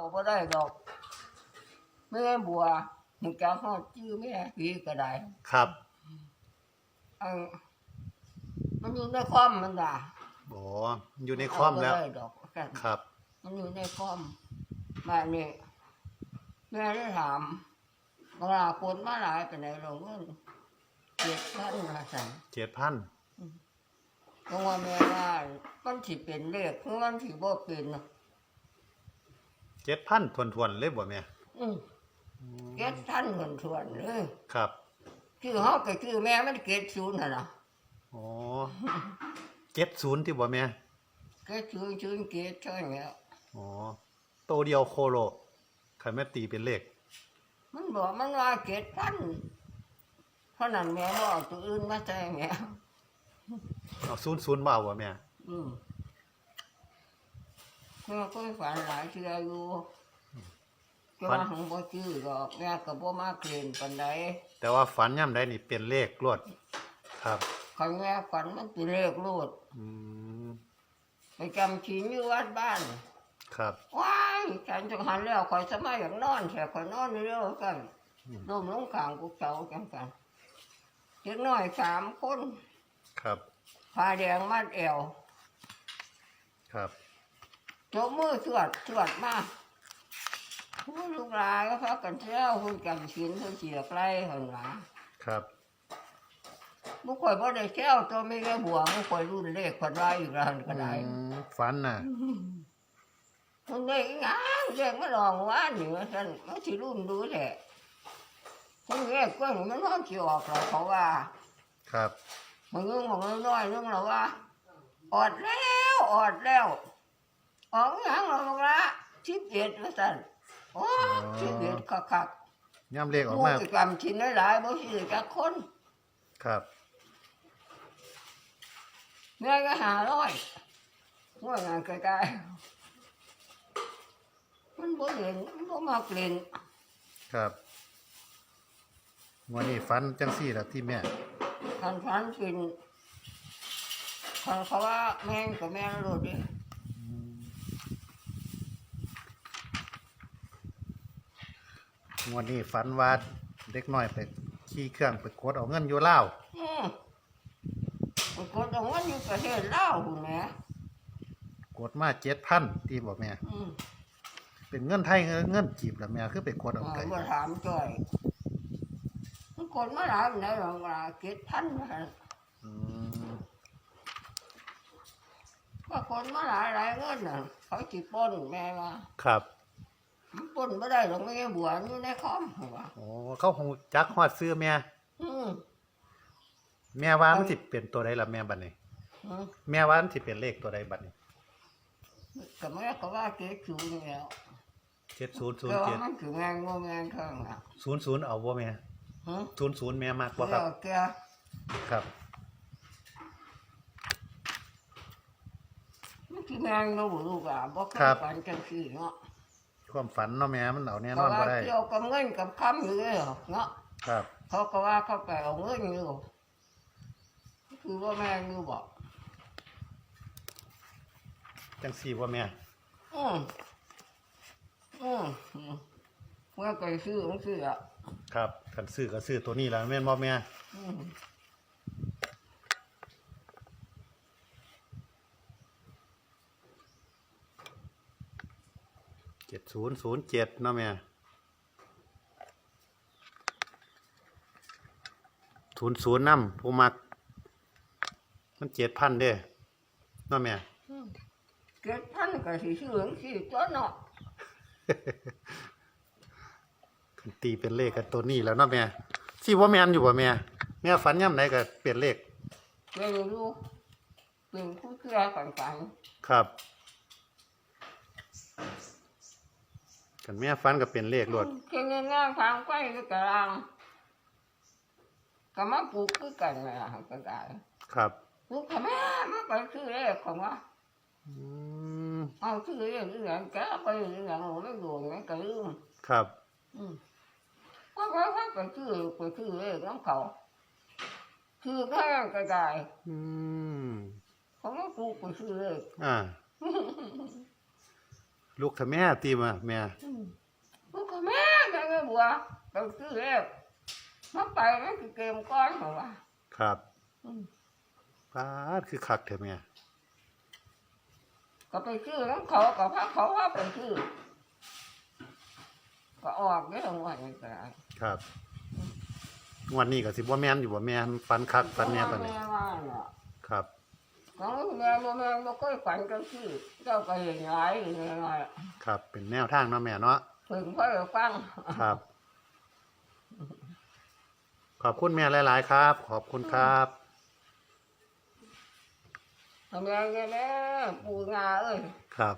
เอาบ่ได้ดอกแม่บัวมึงจะฮอดชื่อแม่ผีก็ได้ครับอันมันอยู่ในคอมมันด่าโอ้อยู่ในความแล้ว เาบ่ได้ดอกกันครับ มันอยู่ในคอมมานี่แม่ได้ถามเวลาคนมาหลายไปไหนเราเงินเจ็ดพันมาสั่งเจ็ดพันเพราะว่าแม่ว่ามันสิเป็นเลขคือมันสิบ่เป็นเนาะเจ็ดพันทวนทวนๆเลยบ่แม่อืมเก็ดท่านคนชวนเลยครับคือเฮาก็คือแม่มันเก็ดศูนย์น่ะนะโอ้เจ็ดศูนย์ที่บ่แม่เก็ดศูนย์ศูนย์เก็ดใช่ไหมโอ้โตวเดียวโคโลคันแม่ตีเป็นเลขมันบอกมันว่าเก็ดพันเพราะนั้นแม่บ่เอาตัวอื่นมาใส่แม่เอาศูนย์ศูนย์บ่เอาบ่แม่อืม แม่ก็ฝันหลายเทื่ออยู่จะว่าของบ่ชื่อดอกแม่ก็บ่มาเกลียนปานใดแต่ว่าฝันย่ำได้นี่เป็นเลขรวดครับคันแม่ฝันมันเป็นเลขโลดอืมไปจำศีลอยู่วัดบ้าน ครับว้ายฉันจังหันแล้วข่อยสมัยอยากนอนแค่ข่อยนอนเร็วกันลมลงกลางกุกเสาจังกันเด็กน้อยสามคนครับผ้าแดงมัดเอวครับ จมมือสวดสวดมาผู้ลูกหลานก็พักกันเที่ยวคุณจำศีลคุณเสียไกลหันหลาครับบุข่อยบ่ได้เที่ยวตัวไม่ได้บัวบุข่อยรุ่นเลขคนร้ายอีกแล้วหันก็ได้อืมฝันน่ะมันเลขอีหยังเลขไม่ลองว่านี่ว่าซั่นมันสิรุ่นดูแหละทั้งเลขก็มันนอนสิออกแล้วเขาว่า ครับมึงนึงมึงน้อยนึงแล้วว่าอดแล้วอดแล้ว ออกอีหยังแล้วมึงละชิบเอ็ดว่าซั่นโอ้ชิบเอ็ดคักย่ำเลขๆออกมูมากิกรรมชิ้นหลายๆบ่สิจักคนครับแม่ก็หาร้อยว่างานไกลๆมันบ่เห็นมันบ่มาเล่นครับวันนี้ฝันจังสี่ละที่แม่ คันฟันเป็นคันเขาว่าแม่งกับแม่งโลดดิ วันนี้ฝันว่าเด็กน้อยไปขี่เครื่องไปกดเอาเงินอยู่เล่าวอืมมันกดเอาเงินอยู่ประเทศลาวพุ่นแหมกดมาเจ็ดพันตีบอกแม่ อืมเป็นเงินไทยเงินเงินจีบแล้วแม่คือไปกดเอาอ่าไก่บ่ถามจ้อยมันกดมาหลายปานใดหรอกว่าเก็ดพันว่าหั่นอืมก็คนมาหลายหลายเงินน่ะเขาสิปล้นแม่ว่าครับ มันปล้นบ่ได้หรอกแม่บัวอยู่ในคอมว่าโอ้เขาคงจักฮอดซื้อแม่ อืมแม่ว่ามันสิเป็นตัวใดล่ะแม่บัดนี้ อืมแม่ว่ามันสิเป็นเลขตัวใดบัดนี้ก็แม่ก็ว่าเก็ดชูนี่แล้วเจ็ดศูนย์ศูนแต่ย์ว่าเจ็ดมันคือแมงบ่แมงเท่านั้นน่ะศูนย์ศูนย์เอาบ่แม่ฮะศูนย์ศูนย์แม่มากบ่คแล้รับ วแกครับ มันคือแมงบ่รู้ลูกอะบ่เคยฝันจังซี่เนาะ ความฝันเนาะแม่มันเอาแน่เพนอราะนว่าบ่ได้ เกี่ยวกับเงินกับคำอยู่เลยเนาะครับเขาก็ว่าเขาไปเอาเงินอยู่คือว่าแมงอยู่บ่จังสี่บ่แม่อืมอืมอืมเมื่อไปซื้อของซื้ออะครับคันซื้อก็ซื้อตัวนี้ล่ะแม่นบ่แม่อืม เจ็ดศูนย์ศูนย์เจ็ดเนาะแม่ศูนย์ศูนย์นำผู้มัก มันเจ็ดพันเด้เนาะแม่เกิดพันก็สิซื้อของซื้อตัวเนาะคันตีเป็นเลขกันตัวนี้แล้วเนาะแม่สิว่าแม่นอยู่บ่แม่แม่ฝันย่ำไหนก็เปลี่ยนเลขเป็นรู้เป็นผู้เชื่อกันกันครับ กันแม่ฝันก็เป็นเลขรวดเช่นงานทางไปก็กำลังก็มาปลูกคือกันนะก็ได้ครับลูกทำไมมันไปซื้อเลขของว่าอืมเอาซื้อเลขที่ไหนแกไปที่ไหนไม่ดูไม่ก็ลืมครับ อืมว่าเขาเขาไปซื้อไปซื้อเลขน้ำเขาซื้อแค่ก็ได้อืมเขาไม่ปลูกไปซื้อเลขอ่า ลูกถ้าแม่ตีมาแม่ลูกก็แม่แม่ไม่บัวไปซื้อแล้วมาไปนั่นคือเกมก้อนเหรอวะครับอืมป้าดคือคักเถอะแม่ก็ไปซื้อน้ำเขาก็พักเขาว่าไปซื้อก็ออกได้ทั้งวันนี่ก็ได้ครับงวันนี้ก็สิบ่แม่นอยู่บ่แม่นฝันคักฝันแน่ปานนี้แม่ว่าเนาะครับ ของแม่บ่แม่บ่เคยฝันกันซื้อเจ้าก็เห็นหลายอยู่หน่อยครับ เป็นแนวทางเนาะแม่เนาะๆถึงพ่อจะฟังครับ ขอบคุณแม่หลาย ๆ ครับ ขอบคุณครับ ทำยังไงแม่ปู่งาเอ้ยครับ